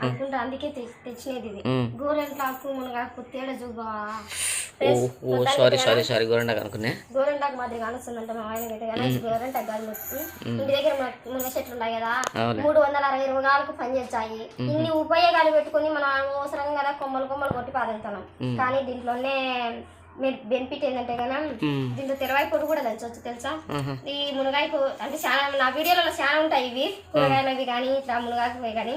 అనుకుంటా అందుకే తెచ్చినది ఇది. గోరెంటాకు మునగాకు తేడా చూబా ఓ సారీ సారీ సారీ గోరండా అనుకునే గోరెంటాకు మాదిరి కానొస్తుందంట మా ఆయన కానీ గోరెంటాకు కాదు. ఇంటి దగ్గర మన మునగ చెట్లు ఉన్నాయి కదా. మూడు వందల అరవై రోగాలకు పనిచేస్తాయి ఇన్ని ఉపయోగాలు పెట్టుకుని మనం అనవసరంగా కొమ్మలు కొమ్మలు కొట్టి పాదంతున్నాం కానీ దీంట్లోనే బెనిఫిట్ ఏంటంటే కదా దీంట్లో తెరవాయి పొడి కూడా దంచవచ్చు తెలుసా? ఈ మునగాయ పొ- అంటే చాలా నా వీడియోలలో చాలా ఉంటాయి ఇవి. కూరగాయలు అవి కానీ ఇట్లా మునగాకు కానీ.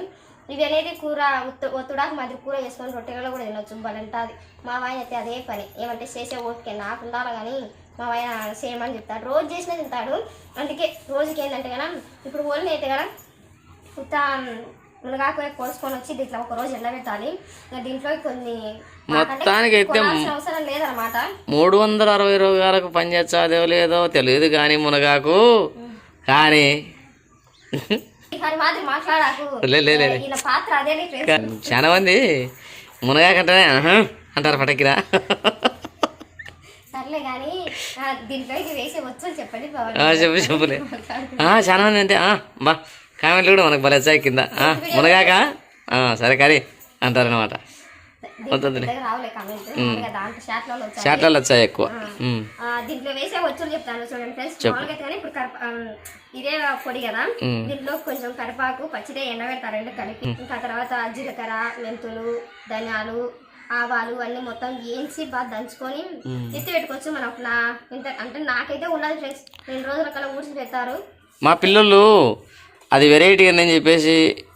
ఇవి అనేది కూర ఒత్తు ఒత్తుడాకు మాదిరి కూర చేసుకొని రొట్టెలలో కూడా తినొచ్చు. బలంటుంది మా ఆయన అయితే అదే పని. ఏమంటే చేసే ఓకే నాకు ఉండాలి కానీ మా ఆయన చేయమని చెప్తాడు. రోజు చేసినా తింటాడు. అందుకే రోజుకి ఏంటంటే కదా ఇప్పుడు ఓన్లీ అయితే కదా ఉత్త మునగాకు కోసుకొని వచ్చి దీంట్లో ఒక రోజు ఎండబెట్టాలి. దీంట్లో కొన్ని మొత్తానికి అయితే అవసరం లేదనమాట మూడు వందల అరవై రోగాలకు పనిచేస్తాదో లేదో తెలియదు కానీ మునగాకు. కానీ చాలా మంది మునగాకంటేనే ఆహా అంటారు పటకిరా చెప్పు చెప్పులే. చాలా మంది అంటే ఆ, బా కామెంట్లు కూడా మనకు భలే వచ్చాయి కింద. మునగాక? ఆ, సరే కానీ అంటారనమాట దాంట్లో షాట్లలో వచ్చాయి ఎక్కువ. దీంట్లో వేసే వచ్చులు చెప్తాను చూడండి ఫ్రెండ్స్ మామూలుగా అయితే కానీ ఇప్పుడు కరప ఇదే పొడి కదా. దీంట్లో కొంచెం కరిపాకు పచ్చిదే ఎండబెడతారు రెండు కలిపి. ఇంకా తర్వాత జీలకర్ర మెంతులు ధనియాలు ఆవాలు అన్ని మొత్తం వేయించి బాగా దంచుకొని ఎత్తి పెట్టుకోవచ్చు. మనకు నా ఇంత అంటే నాకైతే ఉన్నది ఫ్రెండ్స్ రెండు రోజుల కల్లా ఊడ్చి పెడతారు. మా పిల్లలు అది వెరైటీ అని చెప్పేసి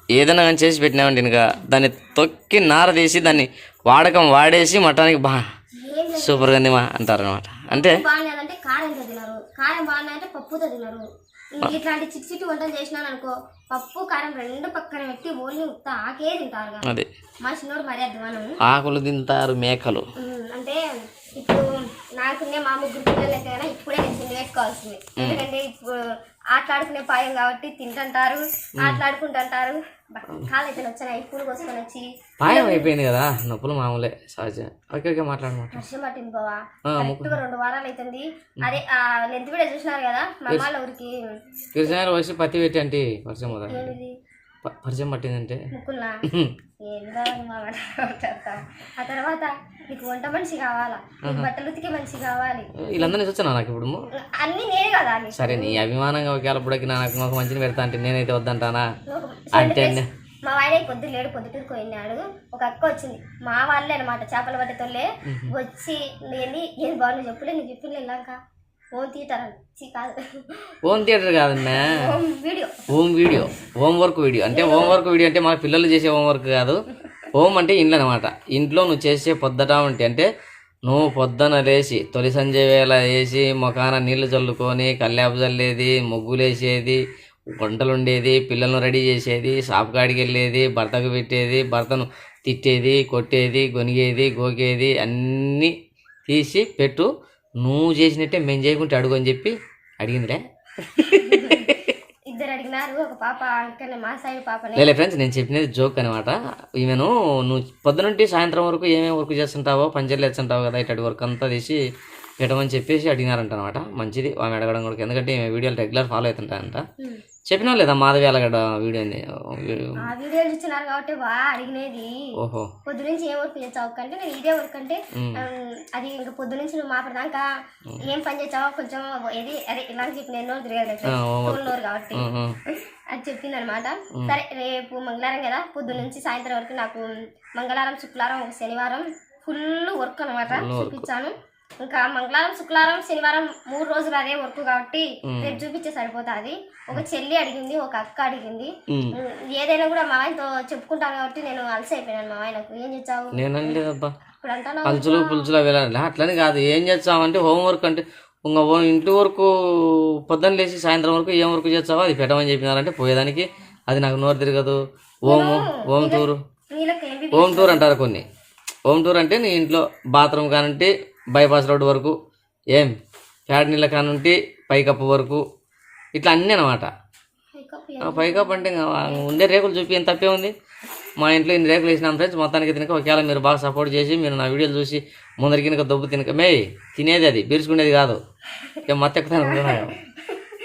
ఏదైనా కానీ చేసి పెట్టినామండి ఇంకా దాన్ని తొక్కి నార తీసి దాన్ని వాడకం వాడేసి మటానికి బా ఏం సూపర్గా ఉంది మా అంటే బాగున్నదంటే కారంతో తినరు? కారం బాగున్నాయంటే పప్పుతో తినరు. ఇంక ఇట్లాంటి చిట్టి చిట్టి వంటలు చేసినాను అనుకో పప్పు కారం రెండు పక్కన పెట్టి ఓన్లీ ఉత్త ఆకే తింటారు. అది. మా చిన్నోడు మరీ అధ్వానం ఆకులు తింటారు మేకలు. అంటే ఇప్పుడు నాకున్నే మా ముగ్గురు పిల్లలు అయితే కదా ఇప్పుడే నేను పెట్టుకోవాల్సింది. ఎందుకంటే ఇప్పుడు ఆటలాడుకునే పాయం కాబట్టి తింటుంటారు ఆటలాడుకుంటుంటారు. కాళ్ళు అయితే వచ్చాయి పూలు కోసుకొని వచ్చి పాయం అయిపోయింది కదా నొప్పులు మామూలే సహజ. ఓకే ఓకే మాట్లాడమాట వర్షం పట్టింది బావా. రెండు వారాలు అవుతుంది అదే ఆ లెంత్ వీడియో చూసినారు కదా మా అమ్మాళ్ళ ఊరికి. కిరసనాయలు వచ్చి పత్తి పెట్టి అంటే వర్షం మొదలు పరిచయం పట్టిందంటే. ఆ తర్వాత నీకు వంట మనిషి కావాలా? బట్టలు ఉతికే మనిషి కావాలి? వీళ్ళందరినీ వచ్చాను నాకు ఇప్పుడు అన్ని నేనే కదా సరే నీ అభిమానంగా ఒకవేళ ఇప్పటికి నాకు ఒక మంచిని పెడతా అంటే నేనైతే వద్దంటానా? అంటే మా వాడే పొద్దు లేడు పొద్దుటూరుకు పోయినాడు ఒక అక్క వచ్చింది. మా వాళ్ళే అనమాట చేపల పట్టేతోళ్ళే వచ్చి ఏంది ఏం బాగుంది చెప్పులే నీకు చెప్పింది వెళ్ళాక తీయటారని ఛీ, కాదు. హోమ్ థియేటర్ కాదన్నా. Home video. Home video. Homework video. అంటే హోమ్ వర్క్ వీడియో అంటే మా పిల్లలు చేసే హోమ్ వర్క్ కాదు. హోమ్ అంటే ఇంట్లో అనమాట ఇంట్లో నువ్వు చేసే పొద్దుట ఉంటే అంటే నువ్వు పొద్దున లేచి తొలి సంజೆ వేళ వేసి ముఖాన నీళ్ళు చల్లుకొని కల్లాపు చల్లేది ముగ్గులేసేది వంటలు ఉండేది పిల్లలను రెడీ చేసేది షాప్ కాడికి వెళ్ళేది భర్తకు పెట్టేది భర్తను తిట్టేది కొట్టేది గొనిగేది గోకేది అన్నీ తీసి పెట్టు. నువ్వు చేసినట్టే మేము చేయకుంటే అడుగు అని చెప్పి అడిగిందిలే. ఇద్దరు అడిగినారు ఒక పాప ఇక్కడ మా సైడ్ పాపని. లేలే ఫ్రెండ్స్ నేను చెప్పినది జోక్ అనమాట ఈమెను నువ్వు పొద్దునుంటి సాయంత్రం వరకు ఏమేమి వర్క్ చేస్తుంటావో పంచర్లు ఎత్తుంటావు కదా ఇటు వర్క్ అంతా తీసి పెట్టమని చెప్పేసి అడిగినారంట అనమాట మంచిది ఆమె అడగడం కూడా ఎందుకంటే ఈమె వీడియోలు రెగ్యులర్ ఫాలో అవుతుంటాయంట. చెప్పినా లేదా మాధవి అలగడ వీడియోని ఆ వీడియోలు ఇచ్చినారు కాబట్టి బాగా అడిగినది. ఓహో. పొద్దు నుంచి ఏం వర్క్ చేస్తావు అంటే నేను ఇదే వర్క్ అంటే అది ఇంకా పొద్దు నుంచి నువ్వు మాపడదాకా ఏం పని చేస్తావో కొంచెం ఏది అదే ఇలాంటి చెప్పిన ఎన్నో తిరగదు నోరు కాబట్టి. అది చెప్పింది అనమాట సరే రేపు మంగళవారం కదా. పొద్దు నుంచి సాయంత్రం వరకు నాకు మంగళవారం శుక్రవారం శనివారం ఫుల్ వర్క్ అనమాట. చూపించాను. ఇంకా మంగళవారం శుక్రవారం శనివారం మూడు రోజులు అదే వర్క్ కాబట్టి రేపు చూపించే సరిపోతుంది. ఒక చెల్లి అడిగింది ఒక అక్క అడిగింది. ఏదైనా కూడా మా ఆయనతో చెప్పుకుంటాను కాబట్టి నేను అలసి అయిపోయాను మా ఆయనకు. ఏం లేదబ్బా ఇప్పుడు అంటాను పలుచులు వెళ్ళాలి. అట్లని కాదు. ఏం చేస్తామంటే హోంవర్క్ అంటే ఇంకా ఓ- ఇంటి వరకు పొద్దున్న లేచి సాయంత్రం వరకు ఏం వర్క్ చేస్తావో అది పెట్టమని చెప్పినారంటే పోయేదానికి అది నాకు నోరు తిరగదు. ఓము ఓం టూరు హోమ్ టూర్ అంటారు కొన్ని. హోమ్ టూర్ అంటే నీ ఇంట్లో బాత్రూమ్ కానుంటి బైపాస్ రోడ్ వరకు ఏం ప్యాడ్ నీళ్ళ కానుంటి పైకప్పు వరకు ఇట్లా అన్నీ అనమాట పైకప్పు అంటే ఉండే రేకులు చూపి ఏం తప్పే ఉంది. మా ఇంట్లో ఇన్ని రేకులు వేసినాం ఫ్రెండ్స్ మొత్తానికి తినక ఒకవేళ మీరు బాగా సపోర్ట్ చేసి మీరు నా వీడియోలు చూసి ముందరికి తినక దొబ్బు తినక మే తినేది అది బీర్చుకునేది కాదు. ఇక మత్తు ఎక్కుతాను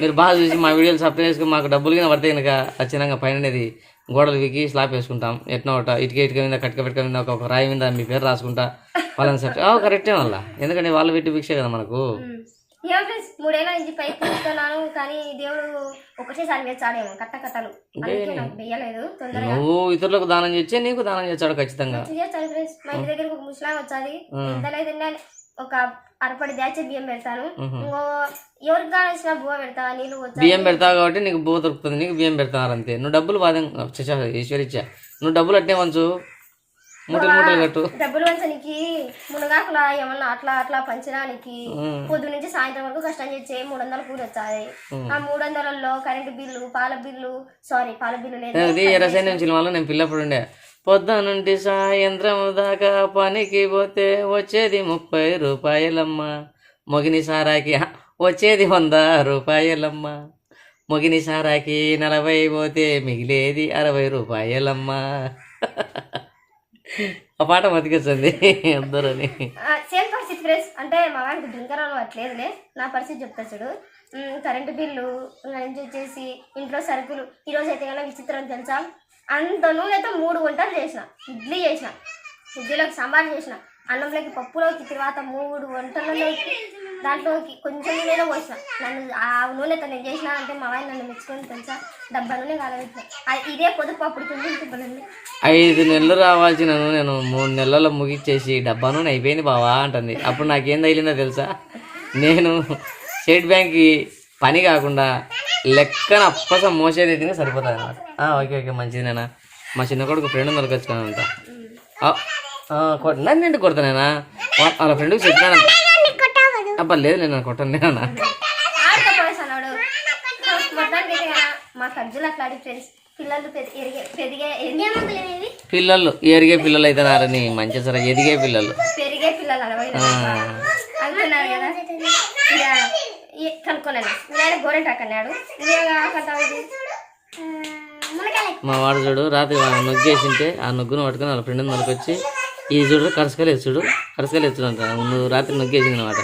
మీరు బాగా చూసి మా వీడియోలు సబ్స్క్రైబ్ చేసుకుని మాకు డబ్బులు కింద పడితే కనుక ఖచ్చితంగా పైన అనేది గోడలు వీకి స్లాబ్ వేసుకుంటాం. ఎట్నో ఒకట ఇటుక ఇటుక మీద కట్క పెట్టుక మీద ఒక రాయి మీద మీ పేరు రాసుకుంటా. వాళ్ళని సెట్ కరెక్టే వల్ల ఎందుకంటే వాళ్ళు పెట్టి భిక్షే కదా మనకు. ఏమో ఫ్రెండ్స్ మూడేళ్ళ నుంచి పైకి కూర్చున్నాను కానీ దేవుడు ఒకటేసారి వేచాడేమో కట్ట కట్టలు అందుకే నాకు వెయ్యలేదు తొందరగా. నువ్వు ఇతరులకు దానం చేస్తే నీకు దానం చేస్తాడు ఖచ్చితంగా. చేస్తాడు ఫ్రెండ్స్ మా ఇంటి దగ్గరకు ఒక ముస్లాం వచ్చాది. ఎంత లేదంటే ఒక అరపడి దాచే బియ్యం పెడతాను. ఇంకో ఎవరికి ఇచ్చిన బువ్వ పెడతా నీళ్ళు బియ్యం పెడతావు కాబట్టి నీకు బో దొరుకుతుంది నీకు బియ్యం పెడతారు అంతే. నువ్వు డబ్బులు బాధ ఈశ్వరిచ్చా నువ్వు డబ్బులు అట్నే వంచు. మూటలు మూటలు కట్టు. డబ్బులు వంచనికి మునగాకుల ఏమన్నా అట్లా అట్లా పంచడానికి పొద్దు నుంచి సాయంత్రం వరకు కష్టం చేసి మూడు వందల కూలి వచ్చాయి. ఆ మూడు వందలలో కరెంటు బిల్లు పాల బిల్లు సారీ పాల బిల్లు లేదు. అది రసాయనం సినిమాలో నేను పిల్లప్పుడు ఉండే. పొద్దు నుండి సాయంత్రం దాకా పనికి పోతే వచ్చేది ముప్పై రూపాయలమ్మ. మొగిని సారాకి వచ్చేది వంద రూపాయలమ్మ. మొగిని సారాకి నలభై పోతే మిగిలేది అరవై రూపాయలమ్మ. ఆ పాట బతికొచ్చింది అందరని. సేమ్ పరిస్థితి ఫ్రెండ్స్. అంటే మా వాడికి డ్రింకర్ అట్లేదులే నా పరిస్థితి చెప్తా చూడు. కరెంటు బిల్లు నుంచి వచ్చేసి ఇంట్లో సరుకులు. ఈరోజు అయితే కన్నా విచిత్రం తెలుసా? అంత నూనెతో మూడు వంటలు చేసిన ఇడ్లీ చేసిన ఇడ్లీలోకి సాంబార్ చేసిన అన్నంలోకి పప్పులోకి తర్వాత మూడు వంటలలోకి దాంట్లోకి కొంచెం నూనె పోసిన. నన్ను ఆ నూనెతో నేను చేసిన అంటే మా వాయి నన్ను మెచ్చుకొని తెలుసా? డబ్బా నూనె కాలబెట్టిన. ఇదే పొదుపు అప్పుడు తింటుంది ఐదు నెలలు రావాల్సిన నేను మూడు నెలల్లో ముగిచ్చేసి డబ్బా నూనె అయిపోయింది బావా అంటుంది. అప్పుడు నాకేం తగిలిందో తెలుసా? నేను స్టేట్ బ్యాంక్కి పని కాకుండా లెక్కన అప్పసం మోసేది తిని సరిపోతుంది అనమాట ఓకే ఓకే మంచిది నేనా మా చిన్న కొడుకు ఫ్రెండ్ దొరకొచ్చుకున్నానంట నన్ను ఎందుకు కొడతానేనా? వా- వాళ్ళ ఫ్రెండ్కి చెప్పినాను అబ్బా లేదు నేను కొట్టను నేనా అయితే పిల్లలు ఎరిగే పిల్లలు పిల్లలు అవుతున్నారని మంచి సరే ఎదిగే పిల్లలు. పెరిగే పిల్లలు నేను గోరెంటాకు అన్నాడు మా వాడు చూడు రాత్రి నొగ్గేసి నొగ్గేసింటే ఆ నొగ్గును పట్టుకుని వాళ్ళ ఫ్రెండ్ నొక్కొచ్చి ఈ చూడు కరసకలేదు చూడు కరసకలేదు చూడు అంట నువ్వు రాత్రి నొగ్గేసింది అనమాట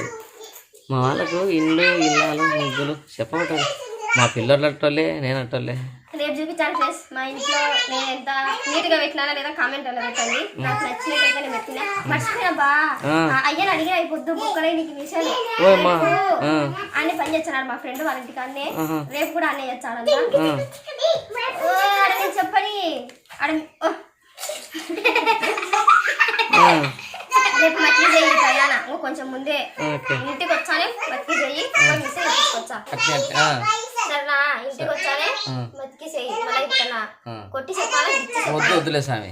మా వాళ్ళకు ఇండ్లు ఇల్లాలు ముగ్గులు చెప్పబట్టారు మా పిల్లలు అట్టోళ్ళే నేను అట్టోళ్ళే. చూపించాను ఫ్రెండ్స్ మా ఇంట్లో నేను ఎంత నీట్గా పెట్టినా లేదా కామెంట్ అలా పెట్టండి. నాకు నచ్చినట్టయితే నేను పెట్టినా. మర్చిపోయినా బా. ఆ. అయ్యని అడిగిన అయిపోద్దు బుక్కలే నీకు ఆ, అన్ని పని చేస్తున్నాడు మా ఫ్రెండ్ వాళ్ళ ఇంటికి అన్నే. రేపు కూడా అన్నీ. ఓ, ఆడ నేను చెప్పని ఆ, రేపు మట్టి చెయ్యి ప్రయాణ. కొంచెం ముందే ఇంటికి వచ్చానే మట్టి చెయ్యి మిస్ తీసుకొచ్చా సరేనా? ఇంటికి వచ్చానే కొట్టి వద్దు వద్దులే స్వామి.